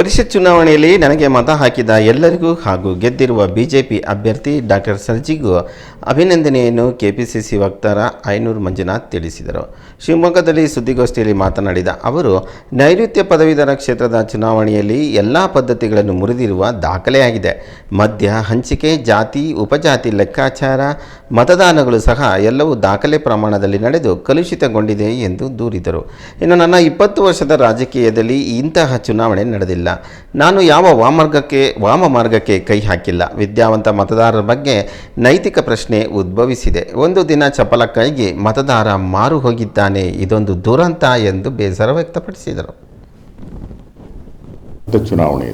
ಪರಿಷತ್ ಚುನಾವಣೆಯಲ್ಲಿ ನನಗೆ ಮತ ಹಾಕಿದ ಎಲ್ಲರಿಗೂ ಹಾಗೂ ಗೆದ್ದಿರುವ ಬಿಜೆಪಿ ಅಭ್ಯರ್ಥಿ ಡಾಕ್ಟರ್ ಸರ್ಜಿಗೂ ಅಭಿನಂದನೆಯನ್ನು ಕೆಪಿಸಿಸಿ ವಕ್ತಾರ ಐನೂರು ಮಂಜುನಾಥ್ ತಿಳಿಸಿದರು. ಶಿವಮೊಗ್ಗದಲ್ಲಿ ಸುದ್ದಿಗೋಷ್ಠಿಯಲ್ಲಿ ಮಾತನಾಡಿದ ಅವರು, ನೈಋತ್ಯ ಪದವೀಧರ ಕ್ಷೇತ್ರದ ಚುನಾವಣೆಯಲ್ಲಿ ಎಲ್ಲ ಪದ್ಧತಿಗಳನ್ನು ಮುರಿದಿರುವ ದಾಖಲೆಯಾಗಿದೆ. ಮದ್ಯ, ಹಂಚಿಕೆ, ಜಾತಿ, ಉಪಜಾತಿ ಲೆಕ್ಕಾಚಾರ, ಮತದಾನಗಳು ಸಹ ಎಲ್ಲವೂ ದಾಖಲೆ ಪ್ರಮಾಣದಲ್ಲಿ ನಡೆದು ಕಲುಷಿತಗೊಂಡಿದೆ ಎಂದು ದೂರಿದರು. ಇನ್ನು ನನ್ನ ಇಪ್ಪತ್ತು ವರ್ಷದ ರಾಜಕೀಯದಲ್ಲಿ ಇಂತಹ ಚುನಾವಣೆ ನಡೆದಿಲ್ಲ. ನಾನು ಯಾವ ವಾಮಾರ್ಗಕ್ಕೆ, ವಾಮ ಮಾರ್ಗಕ್ಕೆ ಕೈ ಹಾಕಿಲ್ಲ. ವಿದ್ಯಾವಂತ ಮತದಾರರ ಬಗ್ಗೆ ನೈತಿಕ ಪ್ರಶ್ನೆ ಉದ್ಭವಿಸಿದೆ. ಒಂದು ದಿನ ಚಪಲಕ್ಕಾಗಿ ಕೈಗೆ ಮತದಾರ ಮಾರು ಹೋಗಿದ್ದಾನೆ. ಇದೊಂದು ದುರಂತ ಎಂದು ಬೇಸರ ವ್ಯಕ್ತಪಡಿಸಿದರು. ಚುನಾವಣೆ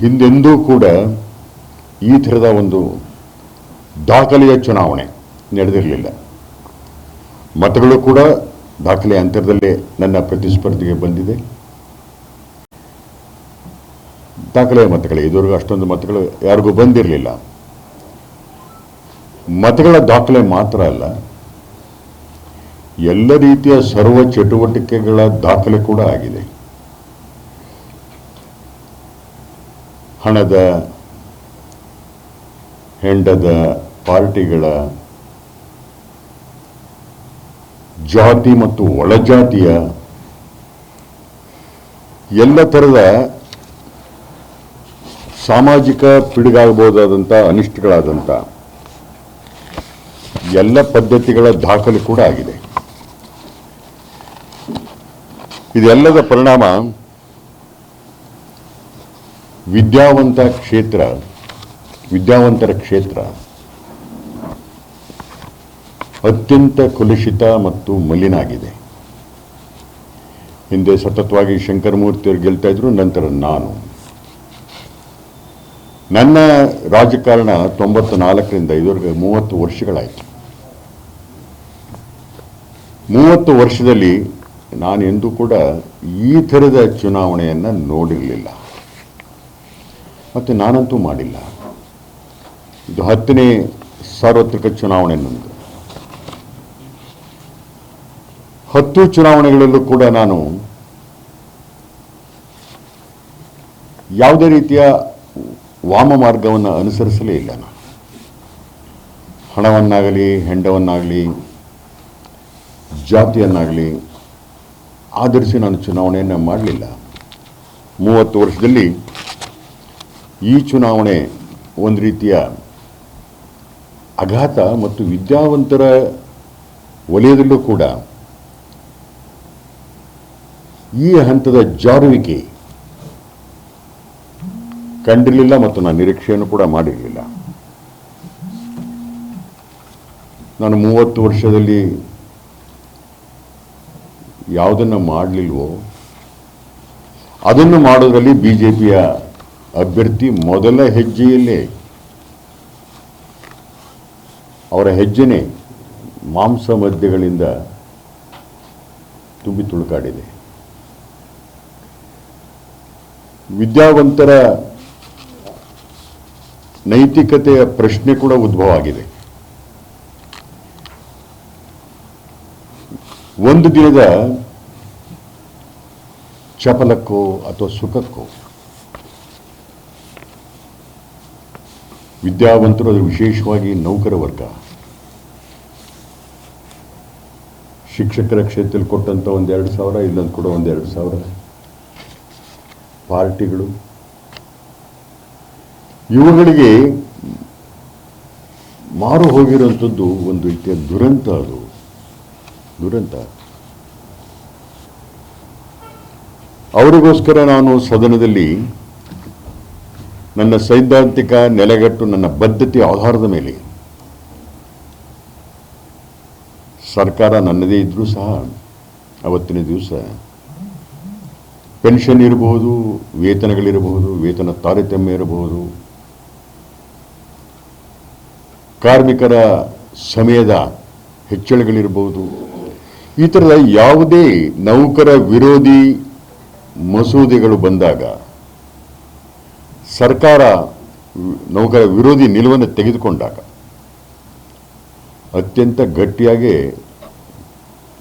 ಹಿಂದೆಂದೂ ಕೂಡ ಈ ಥರದ ಒಂದು ದಾಖಲೆಯ ಚುನಾವಣೆ ನಡೆದಿರಲಿಲ್ಲ. ಮತಗಳು ಕೂಡ ದಾಖಲೆಯ ಅಂತರದಲ್ಲೇ ನನ್ನ ಪ್ರತಿಸ್ಪರ್ಧಿಗೆ ಬಂದಿದೆ. ದಾಖಲೆ ಮತಗಳೇ ಇದುವರೆಗೂ ಅಷ್ಟೊಂದು ಮತಗಳು ಯಾರಿಗೂ ಬಂದಿರಲಿಲ್ಲ. ಮತಗಳ ದಾಖಲೆ ಮಾತ್ರ ಅಲ್ಲ, ಎಲ್ಲ ರೀತಿಯ ಸರ್ವ ಚಟುವಟಿಕೆಗಳ ದಾಖಲೆ ಕೂಡ ಆಗಿದೆ. ಹಣದ, ಹೆಂಡದ, ಪಾರ್ಟಿಗಳ ಜಾತಿ ಮತ್ತು ಒಳಜಾತಿಯ ಎಲ್ಲ ಥರದ ಸಾಮಾಜಿಕ ಪಿಡುಗಾಗಬಹುದಾದಂಥ ಅನಿಷ್ಟಗಳಾದಂಥ ಎಲ್ಲ ಪದ್ಧತಿಗಳ ದಾಖಲೆ ಕೂಡ ಆಗಿದೆ. ಇದೆಲ್ಲದ ಪರಿಣಾಮ ವಿದ್ಯಾವಂತ ಕ್ಷೇತ್ರ, ವಿದ್ಯಾವಂತರ ಕ್ಷೇತ್ರ ಅತ್ಯಂತ ಕಲುಷಿತ ಮತ್ತು ಮಲಿನಾಗಿದೆ. ಹಿಂದೆ ಸತತವಾಗಿ ಶಂಕರಮೂರ್ತಿಯವರು ಗೆಲ್ತಾ ಇದ್ರು, ನಂತರ ನಾನು. ನನ್ನ ರಾಜಕಾರಣ ತೊಂಬತ್ತು ನಾಲ್ಕರಿಂದ ಇದುವರೆಗೆ ಮೂವತ್ತು ವರ್ಷಗಳಾಯಿತು. ಮೂವತ್ತು ವರ್ಷದಲ್ಲಿ ನಾನು ಎಂದೂ ಕೂಡ ಈ ಥರದ ಚುನಾವಣೆಯನ್ನು ನೋಡಿರಲಿಲ್ಲ. ಮತ್ತು ನಾನಂತೂ ಮಾಡಿಲ್ಲ. ಇದು ಹತ್ತನೇ ಸಾರ್ವತ್ರಿಕ ಚುನಾವಣೆ ನಂದು. ಹತ್ತು ಚುನಾವಣೆಗಳಲ್ಲೂ ಕೂಡ ನಾನು ಯಾವುದೇ ರೀತಿಯ ವಾಮ ಮಾರ್ಗವನ್ನು ಅನುಸರಿಸಲೇ ಇಲ್ಲ ನಾನು. ಹಣವನ್ನಾಗಲಿ, ಹೆಂಡವನ್ನಾಗಲಿ, ಜಾತಿಯನ್ನಾಗಲಿ ಆಧರಿಸಿ ನಾನು ಚುನಾವಣೆಯನ್ನು ಮಾಡಲಿಲ್ಲ. ಮೂವತ್ತು ವರ್ಷದಲ್ಲಿ ಈ ಚುನಾವಣೆ ಒಂದು ರೀತಿಯ ಅಘಾತ ಮತ್ತು ವಿದ್ಯಾವಂತರ ವಲಯದಲ್ಲೂ ಕೂಡ ಈ ಹಂತದ ಜಾರುವಿಕೆ ಕಂಡಿರಲಿಲ್ಲ ಮತ್ತು ನಾನು ನಿರೀಕ್ಷೆಯನ್ನು ಕೂಡ ಮಾಡಿರಲಿಲ್ಲ. ನಾನು ಮೂವತ್ತು ವರ್ಷದಲ್ಲಿ ಯಾವುದನ್ನು ಮಾಡಲಿಲ್ವೋ, ಅದನ್ನು ಮಾಡೋದರಲ್ಲಿ ಬಿ ಜೆ ಪಿಯ ಅಭ್ಯರ್ಥಿ ಮೊದಲ ಹೆಜ್ಜೆಯಲ್ಲೇ, ಅವರ ಹೆಜ್ಜೆನೇ ಮಾಂಸ ಮದ್ಯಗಳಿಂದ ತುಂಬಿ ತುಳುಕಾಡಿದೆ. ವಿದ್ಯಾವಂತರ ನೈತಿಕತೆಯ ಪ್ರಶ್ನೆ ಕೂಡ ಉದ್ಭವ ಆಗಿದೆ ಒಂದು ದಿನದ ಚಪಲಕ್ಕೋ ಅಥವಾ ಸುಖಕ್ಕೋ ವಿದ್ಯಾವಂತರು ಅದು ವಿಶೇಷವಾಗಿ ನೌಕರ ವರ್ಗ. ಶಿಕ್ಷಕರ ಕ್ಷೇತ್ರದಲ್ಲಿ ಕೊಟ್ಟಂತ ಒಂದೆರಡು ಸಾವಿರ ಇಲ್ಲೊಂದು ಕೂಡ ಒಂದೆರಡು ಸಾವಿರ. ಪಾರ್ಟಿಗಳು. ಇವುಗಳಿಗೆ ಮಾರು ಹೋಗಿರುವಂಥದ್ದು ಒಂದು ರೀತಿಯ ದುರಂತ ಅದು. ದುರಂತ. ಅವರಿಗೋಸ್ಕರ ನಾನು ಸದನದಲ್ಲಿ ನನ್ನ ಸೈದ್ಧಾಂತಿಕ ನೆಲೆಗಟ್ಟು, ನನ್ನ ಬದ್ಧತೆ ಆಧಾರದ ಮೇಲೆ ಸರ್ಕಾರ ನನ್ನದೇ ಇದ್ದರೂ ಸಹ ಅವತ್ತಿನ ದಿವಸ ಪೆನ್ಷನ್ ಇರಬಹುದು, ವೇತನಗಳಿರಬಹುದು, ವೇತನ ತಾರತಮ್ಯ ಇರಬಹುದು. ಕಾರ್ಮಿಕರ ಸಮಯದ ಹೆಚ್ಚಳಗಳಿರಬಹುದು. ಈ ಥರದ ಯಾವುದೇ ನೌಕರ ವಿರೋಧಿ ಮಸೂದೆಗಳು ಬಂದಾಗ ಸರ್ಕಾರ ನೌಕರ ವಿರೋಧಿ ನಿಲುವನ್ನು ತೆಗೆದುಕೊಂಡಾಗ ಅತ್ಯಂತ ಗಟ್ಟಿಯಾಗಿ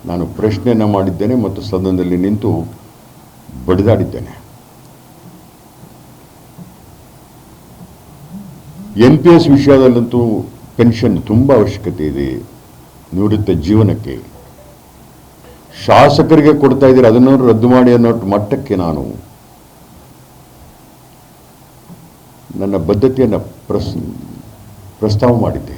ನಾನು ಪ್ರಶ್ನೆಯನ್ನು ಮಾಡಿದ್ದೇನೆ ಮತ್ತು ಸದನದಲ್ಲಿ ನಿಂತು ಬಡಿದಾಡಿದ್ದೇನೆ. ಎನ್ ಪಿ ಎಸ್ ವಿಷಯದಲ್ಲಂತೂ ಪೆನ್ಷನ್ ತುಂಬ ಅವಶ್ಯಕತೆ ಇದೆ. ನಿವೃತ್ತ ಜೀವನಕ್ಕೆ. ಶಾಸಕರಿಗೆ ಕೊಡ್ತಾ ಇದ್ದೀರಿ, ಅದನ್ನು ರದ್ದು ಮಾಡಿ ಅನ್ನೋ ಮಟ್ಟಕ್ಕೆ ನಾನು ನನ್ನ ಬದ್ಧತೆಯನ್ನು ಪ್ರಸ್, ಪ್ರಸ್ತಾವ ಮಾಡಿದ್ದೆ.